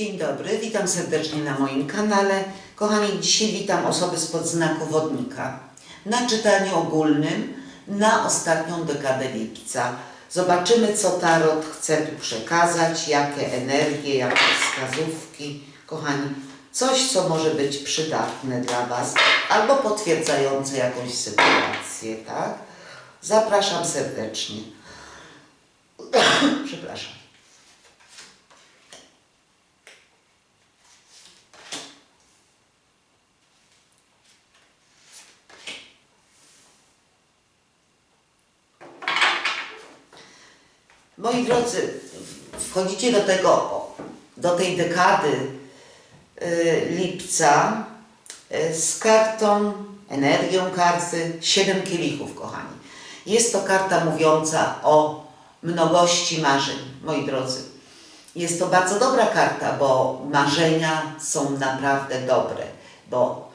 Dzień dobry, witam serdecznie na moim kanale. Kochani, dzisiaj witam osoby spod znaku wodnika na czytaniu ogólnym na ostatnią dekadę lipca. Zobaczymy, co Tarot chce tu przekazać, jakie energie, jakie wskazówki. Kochani, coś, co może być przydatne dla Was albo potwierdzające jakąś sytuację, tak? Zapraszam serdecznie. Przepraszam. Moi drodzy, wchodzicie do tego, do tej dekady y, lipca y, z kartą, energią karty Siedem kielichów, kochani. Jest to karta mówiąca o mnogości marzeń, moi drodzy. Jest to bardzo dobra karta, bo marzenia są naprawdę dobre, bo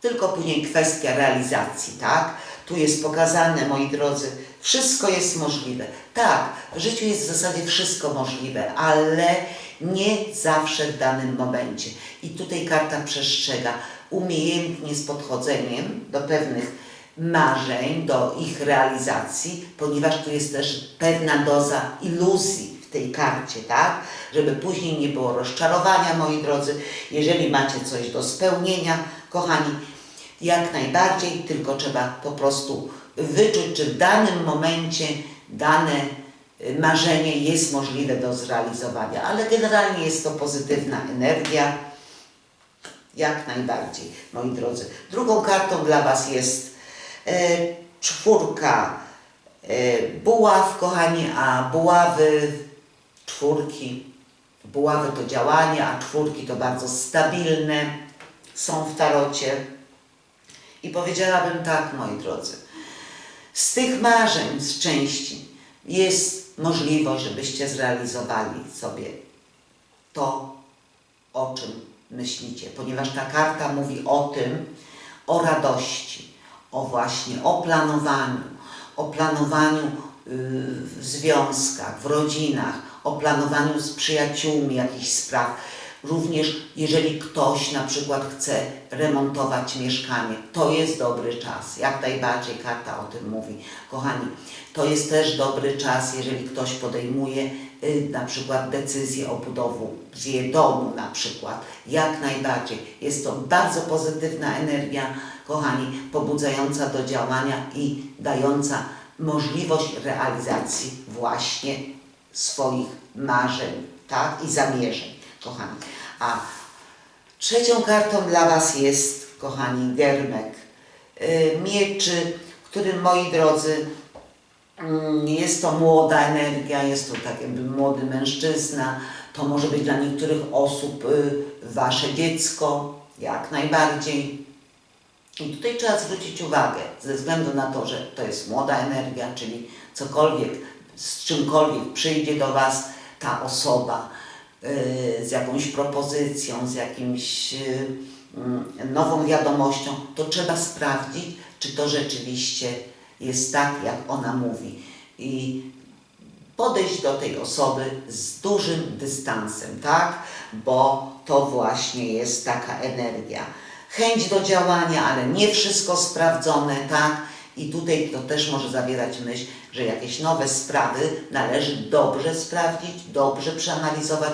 tylko później kwestia realizacji, tak? Tu jest pokazane, moi drodzy, wszystko jest możliwe. Tak, w życiu jest w zasadzie wszystko możliwe, ale nie zawsze w danym momencie. I tutaj karta przestrzega umiejętnie z podchodzeniem do pewnych marzeń, do ich realizacji, ponieważ tu jest też pewna doza iluzji w tej karcie, tak? Żeby później nie było rozczarowania, moi drodzy. Jeżeli macie coś do spełnienia, kochani, jak najbardziej, tylko trzeba po prostu wyczuć, czy w danym momencie dane y, marzenie jest możliwe do zrealizowania. Ale generalnie jest to pozytywna energia, jak najbardziej, moi drodzy. Drugą kartą dla Was jest e, czwórka e, buław, kochani, a buławy, czwórki, buławy to działanie, a czwórki to bardzo stabilne są w tarocie. I powiedziałabym tak, moi drodzy, z tych marzeń, z części jest możliwość, żebyście zrealizowali sobie to, o czym myślicie, ponieważ ta karta mówi o tym, o radości, o właśnie, o planowaniu, o planowaniu yy, w związkach, w rodzinach, o planowaniu z przyjaciółmi jakichś spraw. Również jeżeli ktoś na przykład chce remontować mieszkanie, to jest dobry czas. Jak najbardziej karta o tym mówi. Kochani, to jest też dobry czas, jeżeli ktoś podejmuje y, na przykład decyzję o budowie domu na przykład. Jak najbardziej. Jest to bardzo pozytywna energia, kochani, pobudzająca do działania i dająca możliwość realizacji właśnie swoich marzeń, tak? I zamierzeń, kochani. A trzecią kartą dla Was jest, kochani, germek y, mieczy, którym, moi drodzy, mm, jest to młoda energia, jest to tak jakby młody mężczyzna, to może być dla niektórych osób y, Wasze dziecko, jak najbardziej. I tutaj trzeba zwrócić uwagę, ze względu na to, że to jest młoda energia, czyli cokolwiek, z czymkolwiek przyjdzie do Was ta osoba z jakąś propozycją, z jakimś yy, yy, nową wiadomością, to trzeba sprawdzić, czy to rzeczywiście jest tak, jak ona mówi. I podejść do tej osoby z dużym dystansem, tak? Bo to właśnie jest taka energia. Chęć do działania, ale nie wszystko sprawdzone, tak? I tutaj to też może zawierać myśl, że jakieś nowe sprawy należy dobrze sprawdzić, dobrze przeanalizować,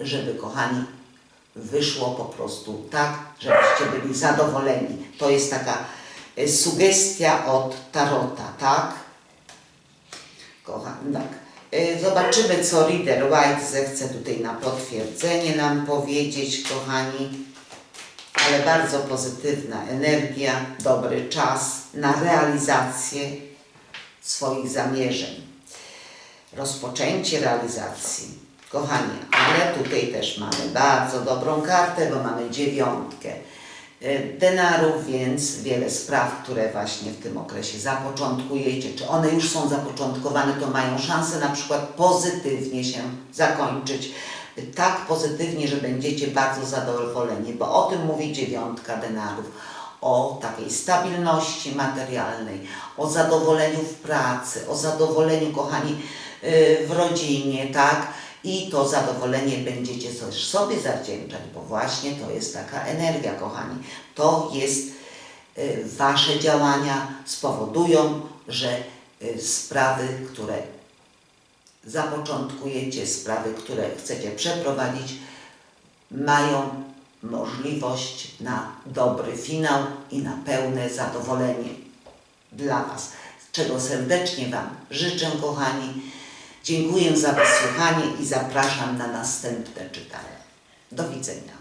żeby, kochani, wyszło po prostu tak, żebyście byli zadowoleni. To jest taka e, sugestia od Tarota, tak? Kochani, tak. Y, Zobaczymy, co Reader White zechce tutaj na potwierdzenie nam powiedzieć, kochani. Ale bardzo pozytywna energia, dobry czas na realizację swoich zamierzeń. Rozpoczęcie realizacji. Kochani, ale tutaj też mamy bardzo dobrą kartę, bo mamy dziewiątkę y, denarów, więc wiele spraw, które właśnie w tym okresie zapoczątkujecie, czy one już są zapoczątkowane, to mają szansę na przykład pozytywnie się zakończyć. Tak pozytywnie, że będziecie bardzo zadowoleni, bo o tym mówi dziewiątka denarów. O takiej stabilności materialnej, o zadowoleniu w pracy, o zadowoleniu, kochani, y, w rodzinie, tak? I to zadowolenie będziecie sobie zawdzięczać, bo właśnie to jest taka energia, kochani. To jest y, Wasze działania spowodują, że y, sprawy, które zapoczątkujecie, sprawy, które chcecie przeprowadzić, mają możliwość na dobry finał i na pełne zadowolenie dla Was, czego serdecznie Wam życzę, kochani. Dziękuję za wysłuchanie i zapraszam na następne czytanie. Do widzenia.